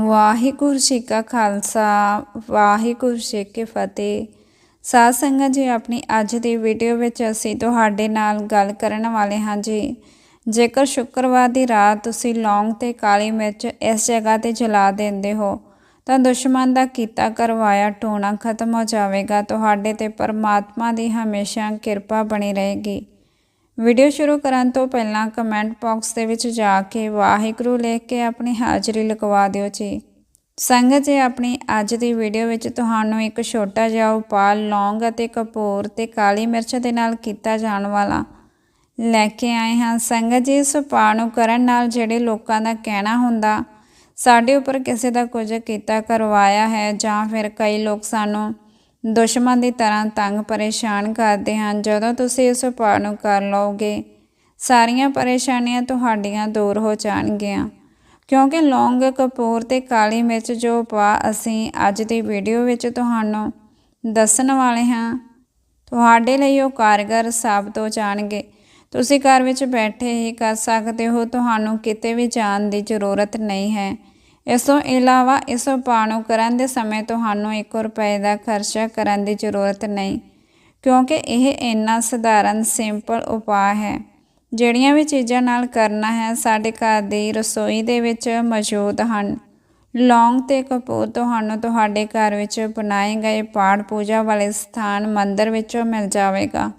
ਵਾਹਿਗੁਰੂ ਜੀ ਕਾ ਖਾਲਸਾ, ਵਾਹਿਗੁਰੂ ਜੀ ਕੀ ਫਤਿਹ। ਸਾਧ ਸੰਗਤ ਜੀ, ਆਪਣੀ ਅੱਜ ਦੀ ਵੀਡੀਓ ਵਿੱਚ ਅਸੀਂ ਤੁਹਾਡੇ ਨਾਲ ਗੱਲ ਕਰਨ ਵਾਲੇ ਹਾਂ ਜੀ। ਜੇਕਰ ਸ਼ੁੱਕਰਵਾਰ ਦੀ ਰਾਤ ਤੁਸੀਂ ਲੌਂਗ ਤੇ ਕਾਲੀ ਮਿਰਚ ਇਸ ਜਗ੍ਹਾ ਤੇ ਜਲਾ ਦਿੰਦੇ ਹੋ, ਤਾਂ ਦੁਸ਼ਮਣ ਦਾ ਕੀਤਾ ਕਰਵਾਇਆ ਟੋਣਾ ਖਤਮ ਹੋ ਜਾਵੇਗਾ। ਤੁਹਾਡੇ ਤੇ ਪਰਮਾਤਮਾ ਦੀ ਹਮੇਸ਼ਾ ਕਿਰਪਾ ਬਣੀ ਰਹੇਗੀ। ਵੀਡੀਓ ਸ਼ੁਰੂ ਕਰਨ ਤੋਂ ਪਹਿਲਾਂ ਕਮੈਂਟ ਬਾਕਸ ਦੇ ਵਿੱਚ ਜਾ ਕੇ ਵਾਹਿਗੁਰੂ ਲਿਖ ਕੇ ਆਪਣੀ ਹਾਜ਼ਰੀ ਲਗਵਾ ਦਿਓ ਜੀ। ਸੰਗਤ ਜੀ, ਆਪਣੀ ਅੱਜ ਦੀ ਵੀਡੀਓ ਵਿੱਚ ਤੁਹਾਨੂੰ ਇੱਕ ਛੋਟਾ ਜਿਹਾ ਉਪਾਅ ਲੌਂਗ ਅਤੇ ਕਪੂਰ ਤੇ ਕਾਲੀ ਮਿਰਚ ਦੇ ਨਾਲ ਕੀਤਾ ਜਾਣ ਵਾਲਾ ਲੈ ਕੇ ਆਏ ਹਾਂ। ਸੰਗਤ ਜੀ, ਇਸ ਉਪਾਅ ਨੂੰ ਕਰਨ ਨਾਲ ਜਿਹੜੇ ਲੋਕਾਂ ਦਾ ਕਹਿਣਾ ਹੁੰਦਾ, ਸਾਡੇ ਉੱਪਰ ਕਿਸੇ ਦਾ ਕੁਝ ਕੀਤਾ ਕਰਵਾਇਆ ਹੈ ਜਾਂ ਫਿਰ ਕਈ ਲੋਕ ਸਾਨੂੰ ਦੁਸ਼ਮਣ ਦੀ ਤਰ੍ਹਾਂ ਤੰਗ ਪਰੇਸ਼ਾਨ ਕਰਦੇ ਹਨ। ਜਦੋਂ ਤੁਸੀਂ ਇਸ ਉਪਾਅ ਨੂੰ ਕਰ ਲਓਗੇ, ਸਾਰੀਆਂ ਪਰੇਸ਼ਾਨੀਆਂ ਤੁਹਾਡੀਆਂ ਦੂਰ ਹੋ ਜਾਣਗੀਆਂ। ਕਿਉਂਕਿ ਲੌਂਗ ਕਪੂਰ ਤੇ ਕਾਲੀ ਮਿਰਚ ਜੋ ਉਪਾਅ ਅਸੀਂ ਅੱਜ ਦੀ ਵੀਡੀਓ ਵਿੱਚ ਤੁਹਾਨੂੰ ਦੱਸਣ ਵਾਲੇ ਹਾਂ, ਤੁਹਾਡੇ ਲਈ ਉਹ ਕਾਰਗਰ ਸਾਬਤ ਹੋ ਜਾਣਗੇ। ਤੁਸੀਂ ਘਰ ਵਿੱਚ ਬੈਠੇ ਹੀ ਕਰ ਸਕਦੇ ਹੋ, ਤੁਹਾਨੂੰ ਕਿਤੇ ਵੀ ਜਾਣ ਦੀ ਜ਼ਰੂਰਤ ਨਹੀਂ ਹੈ। ਇਸ ਤੋਂ ਇਲਾਵਾ ਇਸ ਉਪਾਅ ਨੂੰ ਕਰਨ ਦੇ ਸਮੇਂ ਤੁਹਾਨੂੰ 1 ਰੁਪਏ ਦਾ ਖਰਚਾ ਕਰਨ ਦੀ ਜ਼ਰੂਰਤ ਨਹੀਂ, ਕਿਉਂਕਿ ਇਹ ਇੰਨਾ ਸਧਾਰਨ, ਸਿੰਪਲ ਉਪਾਅ ਹੈ, ਜਿਹੜੀਆਂ ਵੀ ਚੀਜ਼ਾਂ ਨਾਲ ਕਰਨਾ ਹੈ ਸਾਡੇ ਘਰ ਦੀ ਰਸੋਈ ਦੇ ਵਿੱਚ ਮੌਜੂਦ ਹਨ। ਲੌਂਗ ਤੇ ਕਪੂਰ ਤੁਹਾਨੂੰ ਤੁਹਾਡੇ ਘਰ ਵਿੱਚ ਬਣਾਏ ਗਏ ਪਾਠ ਪੂਜਾ ਵਾਲੇ ਸਥਾਨ ਮੰਦਰ ਵਿੱਚੋਂ ਮਿਲ ਜਾਵੇਗਾ।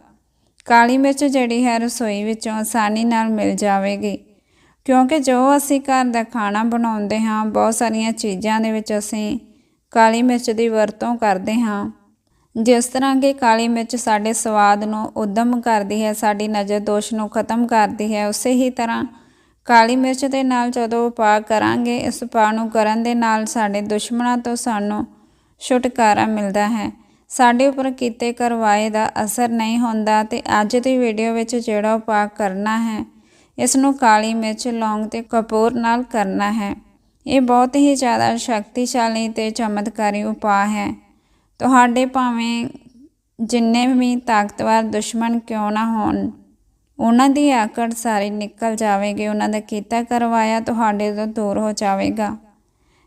ਕਾਲੀ ਮਿਰਚ ਜਿਹੜੀ ਹੈ ਰਸੋਈ ਵਿੱਚੋਂ ਆਸਾਨੀ ਨਾਲ ਮਿਲ ਜਾਵੇਗੀ। ਕਿਉਂਕਿ ਜੋ ਅਸੀਂ ਘਰ ਦਾ ਖਾਣਾ ਬਣਾਉਂਦੇ ਹਾਂ, ਬਹੁਤ ਸਾਰੀਆਂ ਚੀਜ਼ਾਂ ਦੇ ਵਿੱਚ ਅਸੀਂ ਕਾਲੀ ਮਿਰਚ ਦੀ ਵਰਤੋਂ ਕਰਦੇ ਹਾਂ। ਜਿਸ ਤਰ੍ਹਾਂ ਕਿ ਕਾਲੀ ਮਿਰਚ ਸਾਡੇ ਸਵਾਦ ਨੂੰ ਉਦਮ ਕਰਦੀ ਹੈ, ਸਾਡੀ ਨਜ਼ਰ ਦੋਸ਼ ਨੂੰ ਖਤਮ ਕਰਦੀ ਹੈ, ਉਸੇ ਹੀ ਤਰ੍ਹਾਂ ਕਾਲੀ ਮਿਰਚ ਦੇ ਨਾਲ ਜਦੋਂ ਉਪਾਅ ਕਰਾਂਗੇ, ਇਸ ਉਪਾਅ ਨੂੰ ਕਰਨ ਦੇ ਨਾਲ ਸਾਡੇ ਦੁਸ਼ਮਣਾਂ ਤੋਂ ਸਾਨੂੰ ਛੁਟਕਾਰਾ ਮਿਲਦਾ ਹੈ। ਸਾਡੇ ਉੱਪਰ ਕੀਤੇ ਕਰਵਾਏ ਦਾ ਅਸਰ ਨਹੀਂ ਹੁੰਦਾ ਤੇ ਅੱਜ ਦੀ ਵੀਡੀਓ ਵਿੱਚ ਜਿਹੜਾ ਉਪਾਅ ਕਰਨਾ ਹੈ ਇਸ ਨੂੰ ਕਾਲੀ ਮਿਰਚ, ਲੌਂਗ ਤੇ ਕਪੂਰ ਨਾਲ ਕਰਨਾ ਹੈ। ਇਹ ਬਹੁਤ ਹੀ ਜ਼ਿਆਦਾ ਸ਼ਕਤੀਸ਼ਾਲੀ ਤੇ ਚਮਤਕਾਰੀ ਉਪਾਅ ਹੈ। ਤੁਹਾਡੇ ਭਾਵੇਂ ਜਿੰਨੇ ਵੀ ਤਾਕਤਵਰ ਦੁਸ਼ਮਣ ਕਿਉਂ ਨਾ ਹੋਣ, ਉਹਨਾਂ ਦੀ ਆਕੜ ਸਾਰੀ ਨਿਕਲ ਜਾਵੇਗੀ, ਉਹਨਾਂ ਦਾ ਕੀਤਾ ਕਰਵਾਇਆ ਤੁਹਾਡੇ ਤੋਂ ਦੂਰ ਹੋ ਜਾਵੇਗਾ।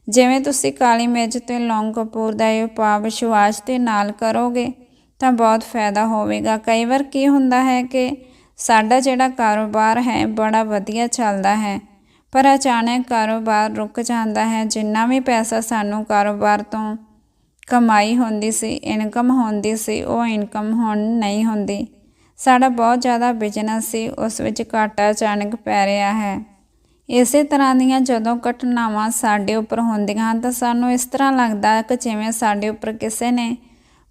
ਜਿਵੇਂ ਤੁਸੀਂ ਕਾਲੀ ਮਿਰਚ ਤੇ ਲੌਂਗ ਕਪੂਰ ਦਾ ਇਹ ਉਪਾਅ ਵਿਸ਼ਵਾਸ ਦੇ ਨਾਲ ਕਰੋਗੇ, ਤਾਂ ਬਹੁਤ ਫਾਇਦਾ ਹੋਵੇਗਾ। ਕਈ ਵਾਰ ਕੀ ਹੁੰਦਾ ਹੈ ਕਿ ਸਾਡਾ ਜਿਹੜਾ ਕਾਰੋਬਾਰ ਹੈ, ਬੜਾ ਵਧੀਆ ਚੱਲਦਾ ਹੈ। ਪਰ ਅਚਾਨਕ ਕਾਰੋਬਾਰ ਰੁਕ ਜਾਂਦਾ ਹੈ, ਜਿੰਨਾ ਵੀ ਪੈਸਾ ਸਾਨੂੰ ਕਾਰੋਬਾਰ ਤੋਂ ਕਮਾਈ ਹੁੰਦੀ ਸੀ, ਇਨਕਮ ਹੁੰਦੀ ਸੀ, ਉਹ ਇਨਕਮ ਹੁਣ ਨਹੀਂ ਹੁੰਦੀ। ਸਾਡਾ ਬਹੁਤ ਜ਼ਿਆਦਾ ਬਿਜ਼ਨਸ ਸੀ, ਉਸ ਵਿੱਚ ਘਾਟਾ ਅਚਾਨਕ ਪੈ ਰਿਹਾ ਹੈ। ਇਸੇ ਤਰ੍ਹਾਂ ਦੀਆਂ ਜਦੋਂ ਘਟਨਾਵਾਂ ਸਾਡੇ ਉੱਪਰ ਹੁੰਦੀਆਂ ਹਨ, ਤਾਂ ਸਾਨੂੰ ਇਸ ਤਰ੍ਹਾਂ ਲੱਗਦਾ ਕਿ ਜਿਵੇਂ ਸਾਡੇ ਉੱਪਰ ਕਿਸੇ ਨੇ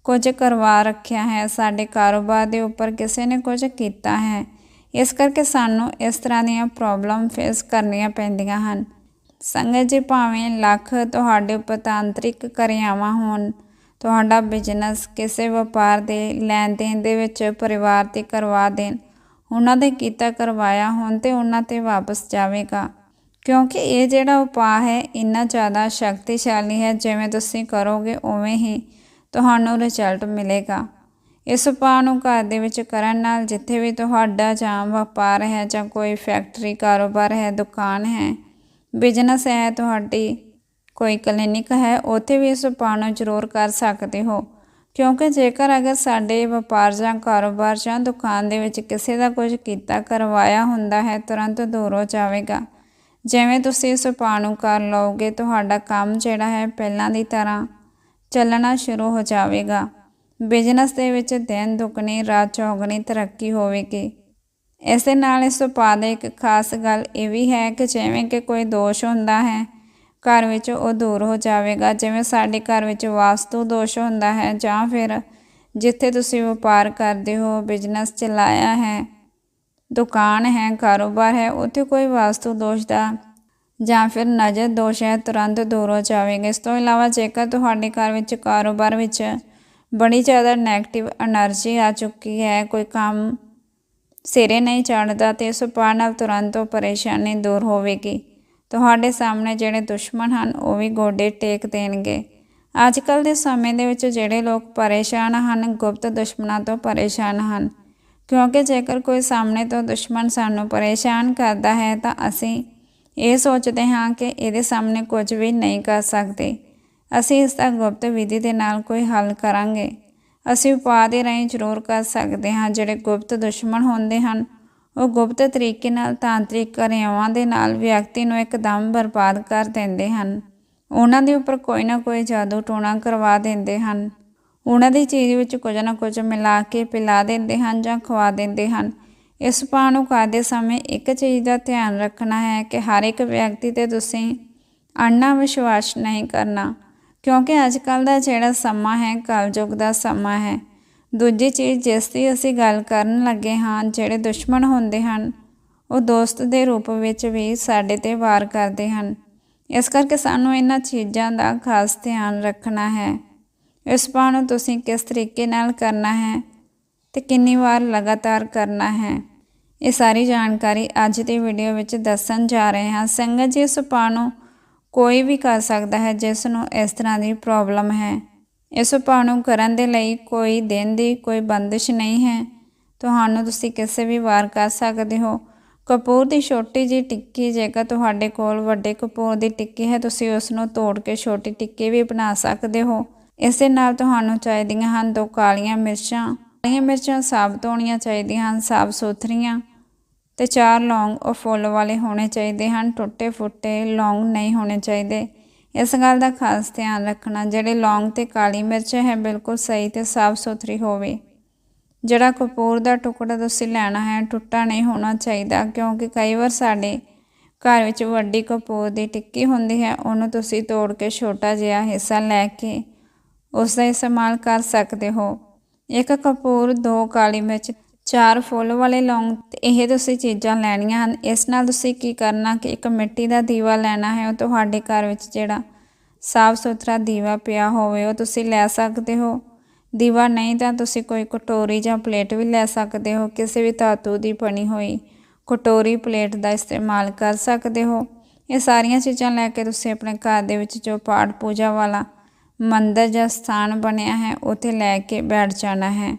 ਕੁਝ ਕਰਵਾ ਰੱਖਿਆ ਹੈ। ਸਾਡੇ ਕਾਰੋਬਾਰ ਦੇ ਉੱਪਰ ਕਿਸੇ ਨੇ ਕੁਝ ਕੀਤਾ ਹੈ। ਇਸ ਕਰਕੇ ਸਾਨੂੰ ਇਸ ਤਰ੍ਹਾਂ ਦੀਆਂ ਪ੍ਰੋਬਲਮ ਫੇਸ ਕਰਨੀਆਂ ਪੈਂਦੀਆਂ ਹਨ। ਸੰਗਤ ਜੀ, ਭਾਵੇਂ ਲੱਖ ਤੁਹਾਡੇ ਉੱਪਰ ਤਾਂਤਰਿਕ ਕਿਰਿਆਵਾਂ ਹੋਣ, ਤੁਹਾਡਾ ਬਿਜ਼ਨਸ ਕਿਸੇ ਵਪਾਰ ਦੇ ਲੈਣ ਦੇਣ ਦੇ ਵਿੱਚ ਪਰਿਵਾਰ ਤੇ ਕਰਵਾ ਦੇਣ, ਉਹਨਾਂ ਦੇ ਕੀਤਾ ਕਰਵਾਇਆ ਹੋਣ ਤੇ ਉਹਨਾਂ ਤੇ ਵਾਪਸ ਜਾਵੇਗਾ। ਕਿਉਂਕਿ ਇਹ ਜਿਹੜਾ ਉਪਾਅ ਹੈ, ਇੰਨਾ ਜ਼ਿਆਦਾ ਸ਼ਕਤੀਸ਼ਾਲੀ ਹੈ, ਜਿਵੇਂ ਤੁਸੀਂ ਕਰੋਗੇ, ਉਵੇਂ ਹੀ ਤੁਹਾਨੂੰ ਰਿਜ਼ਲਟ ਮਿਲੇਗਾ। ਇਸ ਉਪਾਅ ਨੂੰ ਘਰ ਦੇ ਵਿੱਚ ਕਰਨ ਨਾਲ ਜਿੱਥੇ ਵੀ ਤੁਹਾਡਾ ਜਾਂ ਵਪਾਰ ਹੈ ਜਾਂ ਕੋਈ ਫੈਕਟਰੀ ਕਾਰੋਬਾਰ ਹੈ, ਦੁਕਾਨ ਹੈ ਬਿਜ਼ਨਸ ਹੈ, ਤੁਹਾਡੀ ਕੋਈ ਕਲੀਨਿਕ ਹੈ, ਉੱਥੇ ਵੀ ਇਸ ਉਪਾਅ ਨੂੰ ਜ਼ਰੂਰ ਕਰ ਸਕਦੇ ਹੋ। ਕਿਉਂਕਿ ਜੇਕਰ ਅਗਰ ਸਾਡੇ ਵਪਾਰ ਜਾਂ ਕਾਰੋਬਾਰ ਜਾਂ ਦੁਕਾਨ ਦੇ ਵਿੱਚ ਕਿਸੇ ਦਾ ਕੁਝ ਕੀਤਾ, ਕਰਵਾਇਆ ਹੁੰਦਾ ਹੈ, ਤੁਰੰਤ ਦੂਰ ਹੋ ਜਾਵੇਗਾ। ਜਿਵੇਂ ਤੁਸੀਂ ਇਸ ਉਪਾਅ ਨੂੰ ਕਰ ਲਓਗੇ, ਤੁਹਾਡਾ ਕੰਮ ਜਿਹੜਾ ਹੈ ਪਹਿਲਾਂ ਦੀ ਤਰ੍ਹਾਂ ਚੱਲਣਾ ਸ਼ੁਰੂ ਹੋ ਜਾਵੇਗਾ। ਬਿਜ਼ਨਸ ਦੇ ਵਿੱਚ ਦਿਨ ਦੁੱਗਣੀ, ਰਾਤ ਚੌਗਣੀ ਤਰੱਕੀ ਹੋਵੇਗੀ। ਇਸੇ ਨਾਲ ਇਸ ਉਪਾਅ ਦੀ ਇੱਕ ਖਾਸ ਗੱਲ ਇਹ ਵੀ ਹੈ ਕਿ ਜਿਵੇਂ ਕਿ ਕੋਈ ਦੋਸ਼ ਹੁੰਦਾ ਹੈ, ਘਰ ਵਿੱਚ ਉਹ ਦੂਰ ਹੋ ਜਾਵੇਗਾ। ਜਿਵੇਂ ਸਾਡੇ ਘਰ ਵਿੱਚ ਵਾਸਤੂ ਦੋਸ਼ ਹੁੰਦਾ ਹੈ ਜਾਂ ਫਿਰ ਜਿੱਥੇ ਤੁਸੀਂ ਵਪਾਰ ਕਰਦੇ ਹੋ, ਬਿਜ਼ਨਸ ਚਲਾਇਆ ਹੈ, ਦੁਕਾਨ ਹੈ, ਕਾਰੋਬਾਰ ਹੈ, ਉੱਥੇ ਕੋਈ ਵਾਸਤੂ ਦੋਸ਼ ਦਾ ਜਾਂ ਫਿਰ ਨਜ਼ਰ ਦੋਸ਼ ਹੈ ਤੁਰੰਤ ਦੂਰ ਹੋ ਜਾਵੇਗਾ। ਇਸ ਤੋਂ ਇਲਾਵਾ ਜੇਕਰ ਤੁਹਾਡੇ ਘਰ ਵਿੱਚ ਕਾਰੋਬਾਰ ਵਿੱਚ ਬੜੀ ਜ਼ਿਆਦਾ ਨੈਗੇਟਿਵ એનર્ਜੀ ਆ ਚੁੱਕੀ ਹੈ, ਕੋਈ ਕੰਮ ਸਿਰੇ ਨਹੀਂ ਚੜਦਾ ਤੇ ਇਸ ਉਪਾਅ ਨਾਲ ਤੁਰੰਤ ਉਹ ਪਰੇਸ਼ਾਨੀ ਦੂਰ ਹੋਵੇਗੀ। ਤੁਹਾਡੇ ਸਾਹਮਣੇ ਜਿਹੜੇ ਦੁਸ਼ਮਣ ਹਨ, ਉਹ ਵੀ ਗੋਡੇ ਟੇਕ ਦੇਣਗੇ। ਅੱਜ ਕੱਲ ਦੇ ਸਮੇਂ ਦੇ ਵਿੱਚ ਜਿਹੜੇ ਲੋਕ ਪਰੇਸ਼ਾਨ ਹਨ, ਗੁਪਤ ਦੁਸ਼ਮਣਾਂ ਤੋਂ ਪਰੇਸ਼ਾਨ ਹਨ। ਕਿਉਂਕਿ ਜੇਕਰ ਕੋਈ ਸਾਹਮਣੇ ਤੋਂ ਦੁਸ਼ਮਣ ਸਾਨੂੰ ਪਰੇਸ਼ਾਨ ਕਰਦਾ ਹੈ, ਤਾਂ ਅਸੀਂ ਇਹ ਸੋਚਦੇ ਹਾਂ ਕਿ ਇਹਦੇ ਸਾਹਮਣੇ ਕੁਝ ਵੀ ਨਹੀਂ ਕਰ ਸਕਦੇ। ਅਸੀਂ ਇਸ ਦਾ ਗੁਪਤ ਵਿਧੀ ਦੇ ਨਾਲ ਕੋਈ ਹੱਲ ਕਰਾਂਗੇ। ਅਸੀਂ ਉਪਾਅ ਦੇ ਰਾਹੀਂ ਜ਼ਰੂਰ ਕਰ ਸਕਦੇ ਹਾਂ, ਜਿਹੜੇ ਗੁਪਤ ਦੁਸ਼ਮਣ ਹੁੰਦੇ ਹਨ। ਉਹ ਗੁਪਤ ਤਰੀਕੇ ਨਾਲ ਤਾਂਤਰਿਕ ਕਿਰਿਆਵਾਂ ਦੇ ਨਾਲ ਵਿਅਕਤੀ ਨੂੰ ਇੱਕਦਮ ਬਰਬਾਦ ਕਰ ਦਿੰਦੇ ਹਨ। ਉਹਨਾਂ ਦੇ ਉੱਪਰ ਕੋਈ ਨਾ ਕੋਈ ਜਾਦੂ ਟੋਣਾ ਕਰਵਾ ਦਿੰਦੇ ਹਨ। ਉਹਨਾਂ ਦੀ ਚੀਜ਼ ਵਿੱਚ ਕੁਝ ਨਾ ਕੁਝ ਮਿਲਾ ਕੇ ਪਿਲਾ ਦਿੰਦੇ ਹਨ ਜਾਂ ਖਵਾ ਦਿੰਦੇ ਹਨ। ਇਸ ਉਪਾਅ ਨੂੰ ਕਰਦੇ ਸਮੇਂ ਇੱਕ ਚੀਜ਼ ਦਾ ਧਿਆਨ ਰੱਖਣਾ ਹੈ ਕਿ ਹਰ ਇੱਕ ਵਿਅਕਤੀ ਤੇ ਤੁਸੀਂ ਅੰਨਾ ਵਿਸ਼ਵਾਸ ਨਹੀਂ ਕਰਨਾ, ਕਿਉਂਕਿ ਅੱਜ ਕੱਲ ਦਾ ਜਿਹੜਾ ਸਮਾਂ ਹੈ, ਕਲਯੁਗ ਦਾ ਸਮਾਂ ਹੈ। ਦੂਜੀ ਚੀਜ਼ ਜਿਸ ਦੀ ਅਸੀਂ ਗੱਲ ਕਰਨ ਲੱਗੇ ਹਾਂ, ਜਿਹੜੇ ਦੁਸ਼ਮਣ ਹੁੰਦੇ ਹਨ, ਉਹ ਦੋਸਤ ਦੇ ਰੂਪ ਵਿੱਚ ਵੀ ਸਾਡੇ ਤੇ ਵਾਰ ਕਰਦੇ ਹਨ। ਇਸ ਕਰਕੇ ਸਾਨੂੰ ਇਹਨਾਂ ਚੀਜ਼ਾਂ ਦਾ ਖਾਸ ਧਿਆਨ ਰੱਖਣਾ ਹੈ। ਇਸ ਉਪਾਅ ਨੂੰ ਤੁਸੀਂ ਕਿਸ ਤਰੀਕੇ ਨਾਲ ਕਰਨਾ ਹੈ? ਤੇ ਕਿੰਨੀ ਵਾਰ ਲਗਾਤਾਰ ਕਰਨਾ ਹੈ? ਇਹ ਸਾਰੀ ਜਾਣਕਾਰੀ ਅੱਜ ਦੀ ਵੀਡੀਓ ਵਿੱਚ ਦੱਸਣ ਜਾ ਰਹੇ ਹਾਂ। ਸੰਗਤ ਜੀ, ਇਸ ਉਪਾਅ ਨੂੰ ਕੋਈ ਵੀ ਕਰ ਸਕਦਾ ਹੈ, ਜਿਸ ਨੂੰ ਇਸ ਤਰ੍ਹਾਂ ਦੀ ਪ੍ਰੋਬਲਮ ਹੈ। ਇਸ ਉਪਾਅ ਨੂੰ ਕਰਨ ਦੇ ਲਈ ਕੋਈ ਦਿਨ ਦੀ ਕੋਈ ਬੰਦਿਸ਼ ਨਹੀਂ ਹੈ। ਤੁਹਾਨੂੰ ਤੁਸੀਂ ਕਿਸੇ ਵੀ ਵਾਰ ਕਰ ਸਕਦੇ ਹੋ। ਕਪੂਰ ਦੀ ਛੋਟੀ ਜੀ ਟਿੱਕੀ, ਜੇਕਰ ਤੁਹਾਡੇ ਕੋਲ ਵੱਡੇ ਕਪੂਰ ਦੀ ਟਿੱਕੀ ਹੈ, ਤੁਸੀਂ ਉਸ ਨੂੰ ਤੋੜ ਕੇ ਛੋਟੀ ਟਿੱਕੀ ਵੀ ਬਣਾ ਸਕਦੇ ਹੋ। ਇਸ ਦੇ ਨਾਲ ਤੁਹਾਨੂੰ ਚਾਹੀਦੀਆਂ ਹਨ ਦੋ ਕਾਲੀਆਂ ਮਿਰਚਾਂ ਕਾਲੀਆਂ ਮਿਰਚਾਂ ਸਾਬਤ ਹੋਣੀਆਂ ਚਾਹੀਦੀਆਂ ਹਨ ਸਾਫ਼ ਸੁਥਰੀਆਂ ਤੇ ਚਾਰ ਲੌਂਗ ਉਹ ਫੁੱਲ ਵਾਲੇ ਹੋਣੇ ਚਾਹੀਦੇ ਹਨ, ਟੁੱਟੇ ਫੁੱਟੇ ਲੌਂਗ ਨਹੀਂ ਹੋਣੇ ਚਾਹੀਦੇ। ਇਸ ਗੱਲ ਦਾ ਖਾਸ ਧਿਆਨ ਰੱਖਣਾ, ਜਿਹੜੇ ਲੌਂਗ ਤੇ ਕਾਲੀ ਮਿਰਚ ਹੈ, ਬਿਲਕੁਲ ਸਹੀ ਤੇ ਸਾਫ਼ ਸੁਥਰੀ ਹੋਵੇ। ਜਿਹੜਾ ਕਪੂਰ ਦਾ ਟੁਕੜਾ ਤੁਸੀਂ ਲੈਣਾ ਹੈ, ਟੁੱਟਾ ਨਹੀਂ ਹੋਣਾ ਚਾਹੀਦਾ, ਕਿਉਂਕਿ ਕਈ ਵਾਰ ਸਾਡੇ ਘਰ ਵਿੱਚ ਵੱਡੀ ਕਪੂਰ ਦੀ ਟਿੱਕੀ ਹੁੰਦੀ ਹੈ, ਉਹਨੂੰ ਤੁਸੀਂ ਤੋੜ ਕੇ ਛੋਟਾ ਜਿਹਾ ਹਿੱਸਾ ਲੈ ਕੇ ਉਸ ਦਾ ਇਸਤੇਮਾਲ ਕਰ ਸਕਦੇ ਹੋ। ਇੱਕ ਕਪੂਰ, ਦੋ ਕਾਲੀ ਮਿਰਚ, ਚਾਰ ਫੁੱਲ ਵਾਲੇ ਲੌਂਗ ਇਹ ਤੁਸੀਂ ਚੀਜ਼ਾਂ ਲੈਣੀਆਂ ਹਨ। ਇਸ ਨਾਲ ਤੁਸੀਂ ਕੀ ਕਰਨਾ ਕਿ ਇੱਕ ਮਿੱਟੀ ਦਾ ਦੀਵਾ ਲੈਣਾ ਹੈ, ਉਹ ਤੁਹਾਡੇ ਘਰ ਵਿੱਚ ਜਿਹੜਾ ਸਾਫ਼ ਸੁਥਰਾ ਦੀਵਾ ਪਿਆ ਹੋਵੇ, ਉਹ ਤੁਸੀਂ ਲੈ ਸਕਦੇ ਹੋ। ਦੀਵਾ ਨਹੀਂ ਤਾਂ ਤੁਸੀਂ ਕੋਈ ਕਟੋਰੀ ਜਾਂ ਪਲੇਟ ਵੀ ਲੈ ਸਕਦੇ ਹੋ, ਕਿਸੇ ਵੀ ਧਾਤੂ ਦੀ ਬਣੀ ਹੋਈ ਕਟੋਰੀ ਪਲੇਟ ਦਾ ਇਸਤੇਮਾਲ ਕਰ ਸਕਦੇ ਹੋ। ਇਹ ਸਾਰੀਆਂ ਚੀਜ਼ਾਂ ਲੈ ਕੇ ਤੁਸੀਂ ਆਪਣੇ ਘਰ ਦੇ ਵਿੱਚ ਜੋ ਪਾਠ ਪੂਜਾ ਵਾਲਾ ਮੰਦਰ ਜਾਂ ਸਥਾਨ ਬਣਿਆ ਹੈ, ਉੱਥੇ ਲੈ ਕੇ ਬੈਠ ਜਾਣਾ ਹੈ।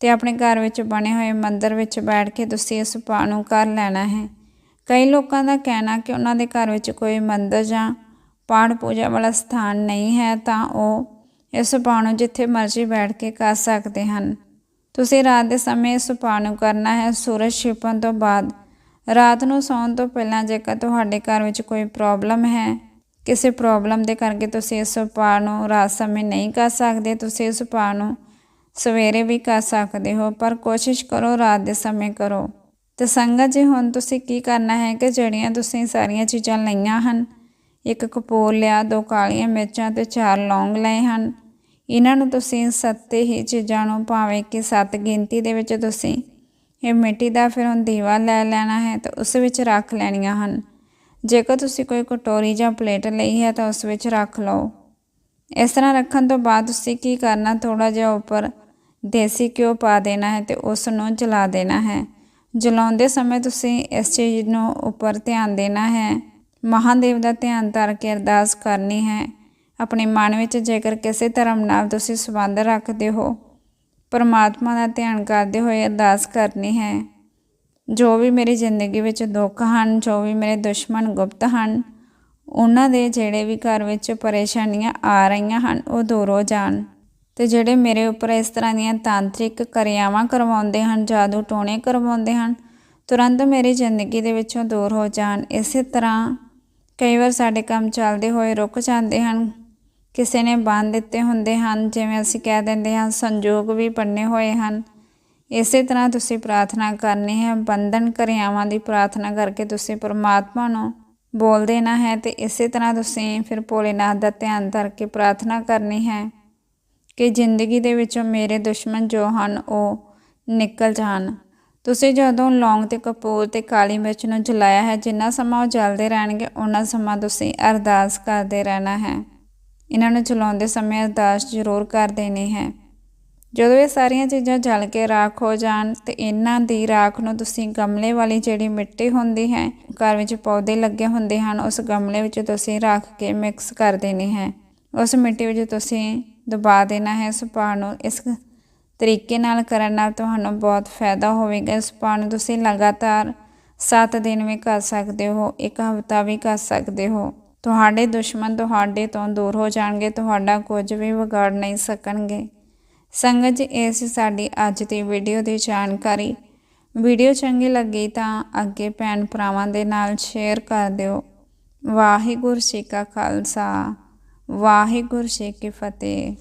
ਤੇ ਆਪਣੇ ਘਰ ਵਿੱਚ ਬਣੇ ਹੋਏ ਮੰਦਰ ਵਿੱਚ ਬੈਠ ਕੇ ਤੁਸੀਂ ਇਸ ਉਪਾਅ ਨੂੰ ਕਰ ਲੈਣਾ ਹੈ। ਕਈ ਲੋਕਾਂ ਦਾ ਕਹਿਣਾ ਕਿ ਉਹਨਾਂ ਦੇ ਘਰ ਵਿੱਚ ਕੋਈ ਮੰਦਰ ਜਾਂ ਪਾਠ ਪੂਜਾ ਵਾਲਾ ਸਥਾਨ ਨਹੀਂ ਹੈ, ਤਾਂ ਉਹ ਇਸ ਉਪਾਅ ਨੂੰ ਜਿੱਥੇ ਮਰਜ਼ੀ ਬੈਠ ਕੇ ਕਰ ਸਕਦੇ ਹਨ। ਤੁਸੀਂ ਰਾਤ ਦੇ ਸਮੇਂ ਇਸ ਉਪਾਅ ਨੂੰ ਕਰਨਾ ਹੈ। ਸੂਰਜ ਛਿਪਣ ਤੋਂ ਬਾਅਦ ਰਾਤ ਨੂੰ ਸੌਣ ਤੋਂ ਪਹਿਲਾਂ ਜੇਕਰ ਤੁਹਾਡੇ ਘਰ ਵਿੱਚ ਕੋਈ ਪ੍ਰੋਬਲਮ ਹੈ ਕਿਸੇ ਪ੍ਰੋਬਲਮ ਦੇ ਕਰਕੇ ਤੁਸੀਂ ਇਸ ਉਪਾਅ ਨੂੰ ਰਾਤ ਸਮੇਂ ਨਹੀਂ ਕਰ ਸਕਦੇ, ਤੁਸੀਂ ਇਸ ਉਪਾਅ ਨੂੰ ਸਵੇਰੇ ਵੀ ਕਰ ਸਕਦੇ ਹੋ, ਪਰ ਕੋਸ਼ਿਸ਼ ਕਰੋ ਰਾਤ ਦੇ ਸਮੇਂ ਕਰੋ। ਤੇ ਸੰਗਤ ਜੀ, ਹੁਣ ਤੁਸੀਂ ਕੀ ਕਰਨਾ ਹੈ ਕਿ ਜਿਹੜੀਆਂ ਤੁਸੀਂ ਸਾਰੀਆਂ ਚੀਜ਼ਾਂ ਲਈਆਂ ਹਨ, ਇੱਕ ਕਪੂਰ ਲਿਆ, ਦੋ ਕਾਲੀਆਂ ਮਿਰਚਾਂ ਤੇ ਚਾਰ ਲੌਂਗ ਲਏ ਹਨ, ਇਹਨਾਂ ਨੂੰ ਤੁਸੀਂ ਸੱਤੇ ਹੀ ਚੀਜ਼ਾਂ ਨੂੰ ਭਾਵੇਂ ਕਿ ਸੱਤ ਗਿਣਤੀ ਦੇ ਵਿੱਚ ਤੁਸੀਂ ਇਹ ਮਿੱਟੀ ਦਾ ਫਿਰ ਹੁਣ ਦੀਵਾ ਲੈ ਲੈਣਾ ਹੈ ਤੇ ਉਸ ਵਿੱਚ ਰੱਖ ਲੈਣੀਆਂ ਹਨ। ਜੇਕਰ ਤੁਸੀਂ ਕੋਈ ਕਟੋਰੀ ਜਾਂ ਪਲੇਟ ਲਈ ਹੈ ਤਾਂ ਉਸ ਵਿੱਚ ਰੱਖ ਲਓ। ਇਸ ਤਰ੍ਹਾਂ ਰੱਖਣ ਤੋਂ ਬਾਅਦ ਤੁਸੀਂ ਕੀ ਕਰਨਾ ਥੋੜਾ ਜਿਹਾ ਉੱਪਰ ਦੇਸੀ ਘਿਓ ਪਾ ਦੇਣਾ ਹੈ ਤੇ ਉਸ ਨੂੰ ਜਲਾ ਦੇਣਾ ਹੈ। ਜਲਾਉਂਦੇ ਸਮੇਂ ਤੁਸੀਂ ਇਸ ਚੀਜ਼ ਨੂੰ ਉੱਪਰ ਧਿਆਨ ਦੇਣਾ ਹੈ। ਮਹਾਦੇਵ ਦਾ ਧਿਆਨ ਧਰ ਕੇ ਅਰਦਾਸ ਕਰਨੀ ਹੈ। ਆਪਣੇ ਮਨ ਵਿੱਚ ਜੇਕਰ ਕਿਸੇ ਧਰਮ ਨਾਲ ਤੁਸੀਂ ਸੰਬੰਧ ਰੱਖਦੇ ਹੋ, ਪਰਮਾਤਮਾ ਦਾ ਧਿਆਨ ਕਰਦੇ ਹੋਏ ਅਰਦਾਸ ਕਰਨੀ ਹੈ। ਜੋ ਵੀ ਮੇਰੀ ਜ਼ਿੰਦਗੀ ਵਿੱਚ ਦੁੱਖ ਹਨ, ਜੋ ਵੀ ਮੇਰੇ ਦੁਸ਼ਮਣ ਗੁਪਤ ਹਨ, ਉਹਨਾਂ ਦੇ ਜਿਹੜੇ ਵੀ ਘਰ ਵਿੱਚ ਪਰੇਸ਼ਾਨੀਆਂ ਆ ਰਹੀਆਂ ਹਨ, ਉਹ ਦੂਰ ਹੋ ਜਾਣ। ਤੇ ਜਿਹੜੇ ਮੇਰੇ ਉੱਪਰ ਇਸ ਤਰ੍ਹਾਂ ਦੀਆਂ ਤਾਂਤਰਿਕ ਕਿਰਿਆਵਾਂ ਕਰਵਾਉਂਦੇ ਹਨ, ਜਾਦੂ ਟੋਣੇ ਕਰਵਾਉਂਦੇ ਹਨ, ਤੁਰੰਤ ਮੇਰੀ ਜ਼ਿੰਦਗੀ ਦੇ ਵਿੱਚੋਂ ਦੂਰ ਹੋ ਜਾਣ। ਇਸੇ ਤਰ੍ਹਾਂ ਕਈ ਵਾਰ ਸਾਡੇ ਕੰਮ ਚੱਲਦੇ ਹੋਏ ਰੁਕ ਜਾਂਦੇ ਹਨ, ਕਿਸੇ ਨੇ ਬੰਨ ਦਿੱਤੇ ਹੁੰਦੇ ਹਨ, ਜਿਵੇਂ ਅਸੀਂ ਕਹਿ ਦਿੰਦੇ ਹਾਂ ਸੰਜੋਗ ਵੀ ਬੰਨੇ ਹੋਏ ਹਨ। ਇਸੇ ਤਰ੍ਹਾਂ ਤੁਸੀਂ ਪ੍ਰਾਰਥਨਾ ਕਰਨੀ ਹੈ, ਬੰਧਨ ਕਿਰਿਆਵਾਂ ਦੀ ਪ੍ਰਾਰਥਨਾ ਕਰਕੇ ਤੁਸੀਂ ਪਰਮਾਤਮਾ ਨੂੰ ਬੋਲ ਦੇਣਾ ਹੈ ਤੇ ਇਸੇ ਤਰ੍ਹਾਂ ਤੁਸੀਂ ਫਿਰ ਭੋਲੇਨਾਥ ਦਾ ਧਿਆਨ ਧਰ ਕੇ ਪ੍ਰਾਰਥਨਾ ਕਰਨੀ ਹੈ ਕਿ ਜ਼ਿੰਦਗੀ ਦੇ ਵਿੱਚੋਂ ਮੇਰੇ ਦੁਸ਼ਮਣ ਜੋ ਹਨ ਉਹ ਨਿਕਲ ਜਾਣ। ਤੁਸੀਂ ਜਦੋਂ ਲੌਂਗ ਤੇ ਕਪੂਰ ਤੇ ਕਾਲੀ ਮਿਰਚ ਨੂੰ ਜਲਾਇਆ ਹੈ, ਜਿੰਨਾ ਸਮਾਂ ਉਹ ਜਲਦੇ ਰਹਿਣਗੇ ਉਹਨਾਂ ਸਮਾਂ ਤੁਸੀਂ ਅਰਦਾਸ ਕਰਦੇ ਰਹਿਣਾ ਹੈ। ਇਹਨਾਂ ਨੂੰ ਜਲਾਉਂਦੇ ਸਮੇਂ ਅਰਦਾਸ ਜ਼ਰੂਰ ਕਰ ਦੇਣੀ ਹੈ। ਜਦੋਂ ਇਹ ਸਾਰੀਆਂ ਚੀਜ਼ਾਂ ਜਲ ਕੇ ਰਾਖ ਹੋ ਜਾਣ ਤੇ ਇਹਨਾਂ ਦੀ ਰਾਖ ਨੂੰ ਤੁਸੀਂ ਗਮਲੇ ਵਾਲੀ ਜਿਹੜੀ ਮਿੱਟੀ ਹੁੰਦੀ ਹੈ, ਘਰ ਵਿੱਚ ਪੌਦੇ ਲੱਗੇ ਹੁੰਦੇ ਹਨ, ਉਸ ਗਮਲੇ ਵਿੱਚ ਤੁਸੀਂ ਰੱਖ ਕੇ ਮਿਕਸ ਕਰ ਦੇਣੀ ਹੈ। ਉਸ ਮਿੱਟੀ ਵਿੱਚ ਤੁਸੀਂ ਦਬਾ ਦੇਣਾ ਹੈ ਇਸ ਪਾ ਨੂੰ। ਇਸ ਤਰੀਕੇ ਨਾਲ ਕਰਨ ਨਾਲ ਤੁਹਾਨੂੰ ਬਹੁਤ ਫਾਇਦਾ ਹੋਵੇਗਾ। ਇਸ ਪਾ ਨੂੰ ਤੁਸੀਂ ਲਗਾਤਾਰ 7 ਦਿਨ ਵੀ ਕਰ ਸਕਦੇ ਹੋ, ਇੱਕ ਹਫ਼ਤਾ ਵੀ ਕਰ ਸਕਦੇ ਹੋ। ਤੁਹਾਡੇ ਦੁਸ਼ਮਣ ਤੁਹਾਡੇ ਤੋਂ ਦੂਰ ਹੋ ਜਾਣਗੇ, ਤੁਹਾਡਾ ਕੁਝ ਵੀ ਵਿਗਾੜ ਨਹੀਂ ਸਕਣਗੇ। ਸੰਗਤ ਜੀ ਇਹ ਸੀ ਸਾਡੀ ਅੱਜ ਦੀ ਵੀਡੀਓ ਦੀ ਜਾਣਕਾਰੀ। ਵੀਡੀਓ ਚੰਗੀ ਲੱਗੀ ਤਾਂ ਅੱਗੇ ਭੈਣ ਭਰਾਵਾਂ ਦੇ ਨਾਲ ਸ਼ੇਅਰ ਕਰ ਦਿਓ। ਵਾਹਿਗੁਰੂ ਜੀ ਕਾ ਖਾਲਸਾ, ਵਾਹਿਗੁਰੂ ਜੀ ਕੀ ਫਤਿਹ।